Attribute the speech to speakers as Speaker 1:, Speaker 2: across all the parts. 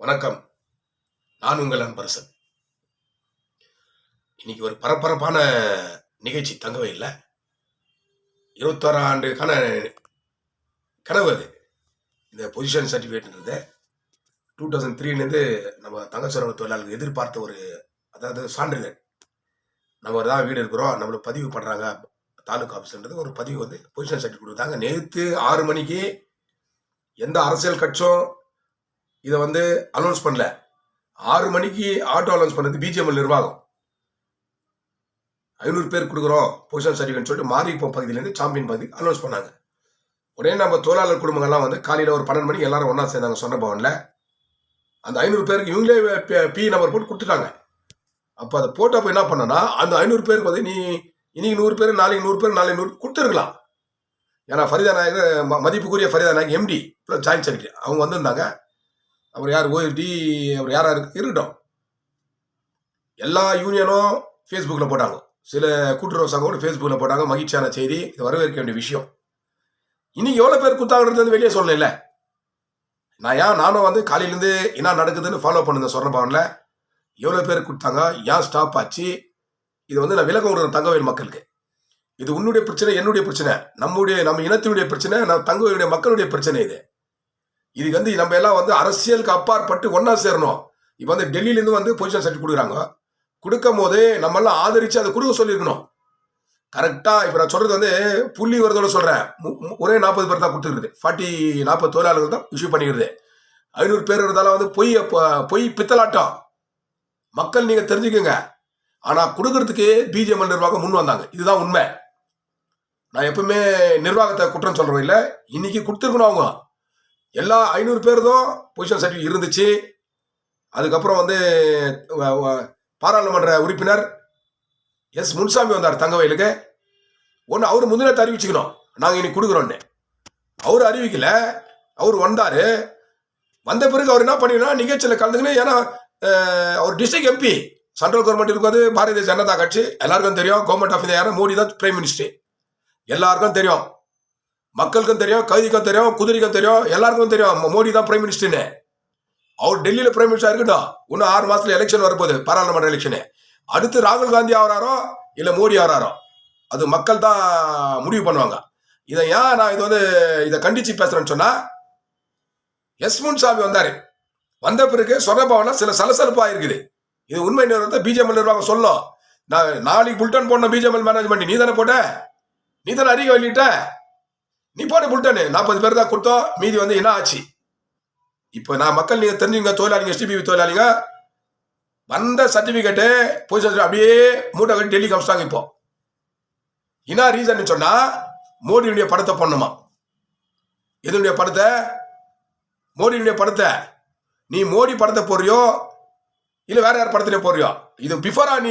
Speaker 1: வணக்கம். நான் உங்கள் அன்பரசன். இன்னைக்கு ஒரு பரபரப்பான நிகழ்ச்சி தங்கவே இல்லை. இருபத்தோரா ஆண்டுக்கான கனவு அது. இந்த பொசிஷன் சர்டிஃபிகேட்ன்றது டூ தௌசண்ட் த்ரீலேருந்து நம்ம தங்க தொழிலாளர்கள் எதிர்பார்த்த ஒரு அதாவது சான்றிதழ். நம்ம தான் வீடு இருக்கிறோம் நம்மளுக்கு பதிவு பண்ணுறாங்க தாலுக்கா ஆஃபீஸ்ன்றது ஒரு பதிவு வந்து பொசிஷன் சர்டிஃபிகேட் கொடுத்தாங்க. நேற்று ஆறு மணிக்கு எந்த அரசியல் கட்சியும் இதை வந்து அனௌன்ஸ் பண்ணல. ஆறு மணிக்கு ஆட்டோ அனௌன்ஸ் பண்ணது பிஜிஎம்எல் நிர்வாகம். ஐநூறு பேர் கொடுக்குறோம் பொசிஷன் சர்டிஃபிகேட் சொல்லிட்டு மாரிப்போம் பகுதியிலேருந்து சாம்பியன் பகுதி அனௌன்ஸ் பண்ணாங்க. உடனே நம்ம தொழிலாளர் குடும்பங்கள்லாம் வந்து காலையில் ஒரு பன்னெண்டு மணிக்கு எல்லாரும் ஒன்றா சேர்ந்தாங்க சொன்ன பவனில். அந்த ஐநூறு பேருக்கு இவங்களே பி- நம்பர் போட்டு கொடுத்துட்டாங்க. அப்போ அதை போட்டப்போ என்ன பண்ணனா அந்த ஐநூறு பேருக்கு வந்து நீ இன்னைக்கு நூறு பேர் நாளைக்கு நூறு பேர் நாளைக்கு நூறு கொடுத்துருக்கலாம். ஏன்னா ஃபரிதா நாயகர் ம- மதிப்புக்குரிய Farida Nayak MD plus joint secretary அவங்க வந்திருந்தாங்க. அவர் யார்? ஓஎஸ்டி அவர் யாராக இருக்கு இருக்கட்டும் எல்லா யூனியனும் ஃபேஸ்புக்கில் போட்டாங்க. சில கூட்டுறவு சங்கமும் ஃபேஸ்புக்கில் போட்டாங்க. மகிழ்ச்சியான செய்தி. இது வரவேற்க வேண்டிய விஷயம். இன்னைக்கு எவ்வளோ பேர் குத்தாங்கிறது வந்து வெளியே சொல்லல நான் ஏன் நானும் வந்து காலையிலேருந்து என்ன நடக்குதுன்னு ஃபாலோ பண்ணுங்க சொல்கிற பவனில். எவ்வளோ பேர் கொடுத்தாங்க? ஏன் ஸ்டாப் ஆச்சு? இது வந்து நான் விளக்கம் விடுறேன் தங்கவேல் மக்களுக்கு. இது உன்னுடைய பிரச்சனை என்னுடைய பிரச்சனை. நம்முடைய நம்ம இனத்தினுடைய பிரச்சனை நான் தங்கவேலுடைய மக்களுடைய பிரச்சனை இது. இதுக்கு வந்து நம்ம எல்லாம் வந்து அரசியலுக்கு அப்பாற்பட்டு ஒன்றா சேரணும். இப்போ வந்து டெல்லியிலேருந்து வந்து பொசிஷன் சர்டிஃபிகேட் கொடுக்குறாங்க. கொடுக்கும் போது நம்மெல்லாம் ஆதரித்து அதை கொடுக்க சொல்லியிருக்கணும். கரெக்டாக இப்போ நான் சொல்கிறது வந்து புள்ளி வரதோட சொல்கிறேன் ஒரே நாற்பது பேர் தான் கொடுத்துருக்குது. ஃபார்ட்டி நாற்பது தொழிலாளர்கள் தான் இஷ்யூ பண்ணிக்கிறது ஐநூறு பேர் இருந்தாலும் வந்து பொய் பொய் பித்தலாட்டம். மக்கள் நீங்கள் தெரிஞ்சுக்கோங்க. ஆனால் கொடுக்கறதுக்கு பிஜேஎம்எல் நிர்வாகம் முன் வந்தாங்க. இதுதான் உண்மை. நான் எப்பவுமே நிர்வாகத்தை குற்றம் சொல்கிறோம் இல்லை இன்னைக்கு கொடுத்துருக்கணும் அவங்க. எல்லா ஐநூறு பேருதும் பொசிஷன் சர்டிஃபிகேட் இருந்துச்சு. அதுக்கப்புறம் வந்து பாராளுமன்ற உறுப்பினர் எஸ் முன்சாமி வந்தார் தங்கவயலுக்கு ஒன்று அவர் முந்தினத்தை அறிவிச்சுக்கணும். நாங்கள் இன்னைக்கு கொடுக்குறோன்னு அவர் அறிவிக்கல. அவர் வந்தார். வந்த பிறகு அவர் என்ன பண்ணினா நிகழ்ச்சியில் கலந்துக்கணும் ஏன்னா அவர் டிஸ்ட்ரிக்ட் எம்பி சென்ட்ரல் கவர்மெண்ட் இருக்காது பாரதிய ஜனதா கட்சி எல்லாருக்கும் தெரியும். கவர்மெண்ட் ஆஃப் இந்தியா யாரும் மோடி தான் பிரைம் மினிஸ்டர் எல்லாருக்கும் தெரியும். மக்களுக்கும் தெரியும் கைதிக்கும் தெரியும் குதிரைக்கும் தெரியும் எல்லாருக்கும் தெரியும். மோடி தான் பிரைம் மினிஸ்டர்னு அவர் டெல்லியில் பிரைம் மினிஸ்டர் இருக்கட்டும். இன்னும் ஆறு மாதத்தில் எலெக்ஷன் வரப்போகுது பாராளுமன்ற எலெக்ஷனு அடுத்து ராகுல் காந்தி ஆகிறாரோ இல்லை மோடி ஆகிறாரோ? அது மக்கள் தான் முடிவு பண்ணுவாங்க. இதை ஏன் நான் இது வந்து இதை கண்டிச்சு பேசுகிறேன்னு சொன்னால் எஸ் சாமி வந்தார். வந்த பிறகு சொன்னபவன சில சலசலப்பாக இருக்குது. இது உண்மை நிறுவனத்தை பிஜேபி நிர்வாகம் சொல்லும். நான் நாளைக்கு புல்டன் போடணும் பிஜேபி மேனேஜ்மெண்ட் நீ தானே போட்ட? நீ தானே அறிக்கை வெளியிட்ட? நீ போட்டு புல்டனு. நாற்பது பேர் தான் கொடுத்தோம். மீதி வந்து என்ன ஆச்சு? இப்போ நான் மக்கள் நீங்கள் தெரிஞ்சுங்க தொழிலாளிங்க எஸ்டிபி தொழிலாளிங்க. வந்த சர்டிஃபிகேட்டு போய் அப்படியே மூட்டை கட்டி டெல்லி கமிச்சிட்டாங்க இப்போ. என்ன ரீசன் சொன்னால் மோடியினுடைய படத்தை பண்ணுமா எதனுடைய படத்தை? மோடியினுடைய படத்தை. நீ மோடி படத்தை போடுறியோ? இல்லை வேற யார் படத்துல போடுறியோ? இது பிஃபோரா நீ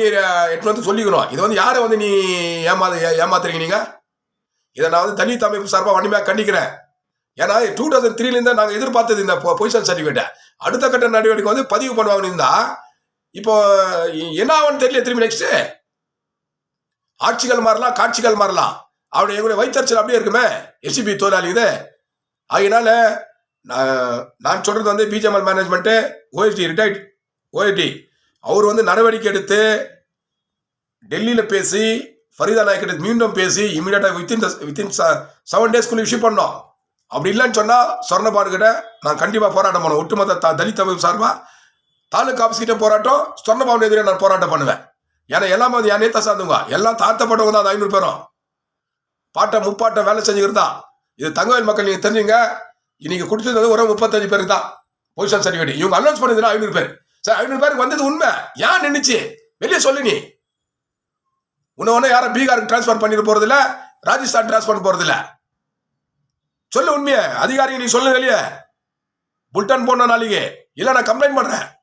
Speaker 1: எட்டு வந்து சொல்லிக்கணும். இது வந்து யாரை வந்து நீ ஏமாத்து ஏமாத்துறீங்க நீங்கள் இதை நான் வந்து தனி அமைப்பு சார்பாக வன்மையாக கண்டிக்கிறேன். ஏன்னா டூ தௌசண்ட் த்ரீலேருந்து நாங்கள் எதிர்பார்த்தது இந்த பொசிஷன் சர்டிஃபிகேட்டை. அடுத்த கட்ட நடவடிக்கை வந்து பதிவு பண்ணுவாங்கன்னு இருந்தா இப்போ என்ன ஆகும்னு தெரியல திரும்பி நெக்ஸ்ட்டு ஆட்சிகள் மாறலாம் காட்சிகள் மாறலாம். அவருடைய எங்களுடைய வைத்தறிச்சல் அப்படியே இருக்குமே எஸ்சிபி தொழிலாளி இது. அதனால நான் நான் வந்து BGML management OSD retired OSD அவர் வந்து நடவடிக்கை எடுத்து டெல்லியில் பேசி ஃபரீதா நாயக்கிட்ட மீண்டும் பேசி இமீடியட்டாக வித்தின் வித்தின் செவன் டேஸ்க்குள்ள இஷ்யூ பண்ணோம். அப்படி இல்லைன்னு சொன்னால் சொர்ணபாடு நான் கண்டிப்பாக போராட்டம் பண்ணுவேன். ஒட்டுமொத்த த- தலித் அமைப்பு சார்பாக தாலுக்கா ஆஃபீஸ் கிட்ட போராட்டம் சொர்ணபாபு எதிரே நான் போராட்டம் பண்ணுவேன். ஏன்னா எல்லாமே வந்து என் நேத்த சார்ந்தவங்க. எல்லாம் தாழ்த்தப்பட்டவங்க தான் அந்த ஐநூறு பேரும். பாட்டை முப்பாட்டை வேலை செஞ்சுக்கிறதா இது தங்கவேல் மக்கள் நீங்கள் தெரிஞ்சுங்க. இன்னைக்கு கொடுத்தது ஒரு முப்பத்தஞ்சு பேருக்கு தான். பொசிஷன் சர்டிஃபிகேட் இவங்க அனௌன்ஸ் பண்ணதுன்னா ஐநூறு பேர். சார் ஐநூறு பேருக்கு வந்தது உண்மை. ஏன் நின்றுச்சு வெளியே சொல்லு நீ. உன்னை ஒன்று யாரும் பீகாருக்கு டிரான்ஸ்ஃபர் பண்ணிட்டு போறதில்ல ராஜஸ்தான் டிரான்ஸ்ஃபர் போறதில்ல. சொல்லு உண்மையை அதிகாரிங்க நீ சொல்லு வெளியே. புல்டன் போன நாளைக்கு. இல்லை நான் கம்ப்ளைண்ட் பண்ணுறேன்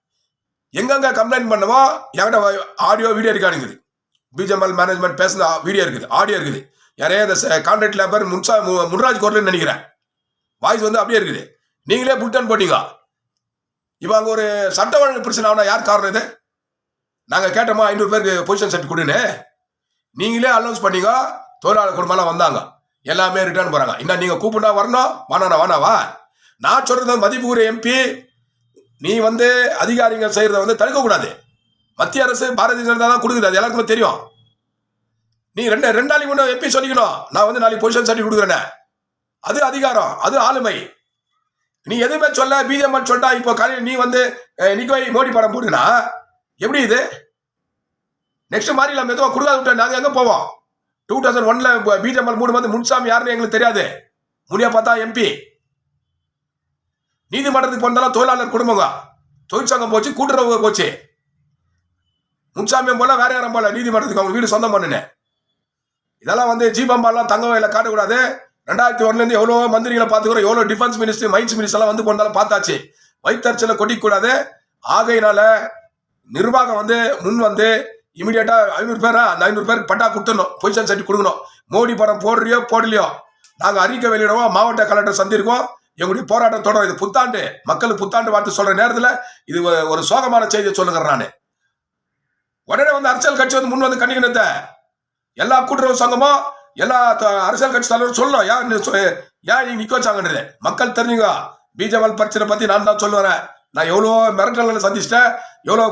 Speaker 1: எங்கெங்க கம்ப்ளைண்ட் பண்ணவோ என்கிட்ட audio video recording BGML management பேசுன வீடியோ இருக்குது ஆடியோ இருக்குது. யாரையா இந்த கான்ட்ராக்ட் லேபர் முன்சா மு- முன்ராஜ் கோர்ட்லன்னு நினைக்கிறேன். வாய்ஸ் வந்து அப்படியே இருக்குது. நீங்களே புல்டன் போட்டீங்க. இப்போ அங்கே ஒரு சட்ட ஒழுங்கு பிரச்சனை ஆனால் யார் காரணம் இது? நாங்கள் கேட்டோமா ஐநூறு பேருக்கு பொசிஷன் செட் கொடுன்னு. நீங்களே அனௌன்ஸ் பண்ணீங்க தொழிலாளர் குடும்பம்லாம் வந்தாங்க. எல்லாமே ரிட்டர்ன் போகிறாங்க இன்னும் நீங்கள் கூப்பிட்டா வரணும். வானா வானாவா நான் சொல்கிறது மதிப்புக்குரிய எம்பி நீ வந்து அதிகாரிகள் செய்கிறத வந்து தடுக்கக்கூடாது. மத்திய அரசு பாரதிய ஜனதா தான் கொடுக்குது. அது எல்லாருக்குமே தெரியும். நீ ரெண்டு ரெண்டு நாளைக்கு முன்னே எப்படி சொல்லிக்கணும். நான் வந்து நாளைக்கு பொசிஷன் சர்டிஃபிகேட் கொடுக்குறேன்னு அது அதிகாரம். அது ஆளுமை. நீ எதுவுமே சொல்ல பிஜேபி சொல்லிட்டா இப்போ காலையில் நீ வந்து நிக்கோய் மோடி படம் போடுனா எப்படி இது? நெக்ஸ்ட் மாதிரி நம்ம எதுவும் கொடுக்காத விட்டா நாங்கள் எங்கே போவோம்? டூ தௌசண்ட் ஒன்ல பிஜேபி மூணு வந்து முன்சாமி யாருன்னு எங்களுக்கு தெரியாது. முனியா பார்த்தா எம்பி நீதிமன்றத்துக்கு போனாலும் தொழிலாளர் குடும்பங்க. தொழிற்சங்கம் போச்சு கூட்டுறவு போச்சு. முன்சாமியம் போல வேற யாரும் போல நீதிமன்றத்துக்கு அவங்க வீடு சொந்தம் பண்ணுனேன். இதெல்லாம் வந்து ஜீபம்பாலாம் தங்க வயல காட்டக்கூடாது. ரெண்டாயிரத்தி ஒன்னுலேருந்து எவ்வளோ மந்திரிகளை பார்த்துக்கிறோம். எவ்வளோ டிஃபென்ஸ் மினிஸ்டர் மைன்ஸ் மினிஸ்டர்லாம் வந்து போனாலும் பார்த்தாச்சு. வைத்தறிச்சலை கொட்டிக்கூடாது. ஆகையினால நிர்வாகம் வந்து முன் வந்து இமீடியட்டாக ஐநூறு பேரா? அந்த ஐநூறு பேருக்கு பட்டா கொடுத்துடணும். பொசிஷன் சர்டி கொடுக்கணும். மோடி படம் போடுறியோ போடலையோ? நாங்கள் அறிக்கை வெளியிடுவோம் மாவட்ட கலெக்டர் சந்திருக்கோம். எங்களுடைய போராட்டம் தொடரும். இது புத்தாண்டு மக்களுக்கு புத்தாண்டு வார்த்தை சொல்கிற நேரத்தில் இது ஒரு சோகமான செய்தியை சொல்லுங்க நான். உடனே வந்து அரசியல் கட்சி வந்து முன் வந்து கண்டிக்கணுத்த எல்லா கூட்டுறவு சங்கமும் எல்லா அரசியல் கட்சி தலைவரும் சொல்லணும். ஏன் நீ ஏன் நீ நிக்க வச்சாங்கன்றது? மக்கள் தெரிஞ்சுங்க. பிஜேபி பிரச்சனை பத்தி நான் தான் சொல்லுவேன். நான் எவ்வளோ மிரட்டல்களை சந்திச்சிட்டேன். எவ்வளோ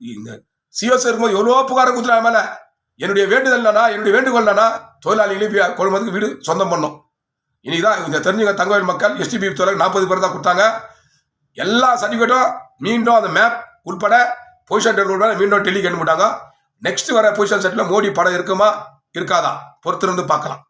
Speaker 1: இந்த சிஎஸ் இருக்கும்போது எவ்வளோ புகாரம் கொடுத்துருவேன் மேலே. என்னுடைய வேண்டுதல் என்னன்னா என்னுடைய வேண்டுகோள் என்னன்னா தொழிலாளிகளையும் குடும்பத்துக்கு வீடு சொந்தம் பண்ணும். இனிதான் இந்த தெரிஞ்சுங்க தங்கவேல் மக்கள் எஸ்டிபி துறை நாற்பது பேர் தான் கொடுத்தாங்க. எல்லா சர்டிஃபிகேட்டும் மீண்டும் அந்த மேப் உட்பட பொசிஷன் உட்பட மீண்டும் டெல்லிக்கு அனுப்பிட்டாங்க நெக்ஸ்ட் வர பொசிஷன் செட்டில் மோடி படம் இருக்குமா இருக்காதா? பொறுத்திருந்து பார்க்கலாம்.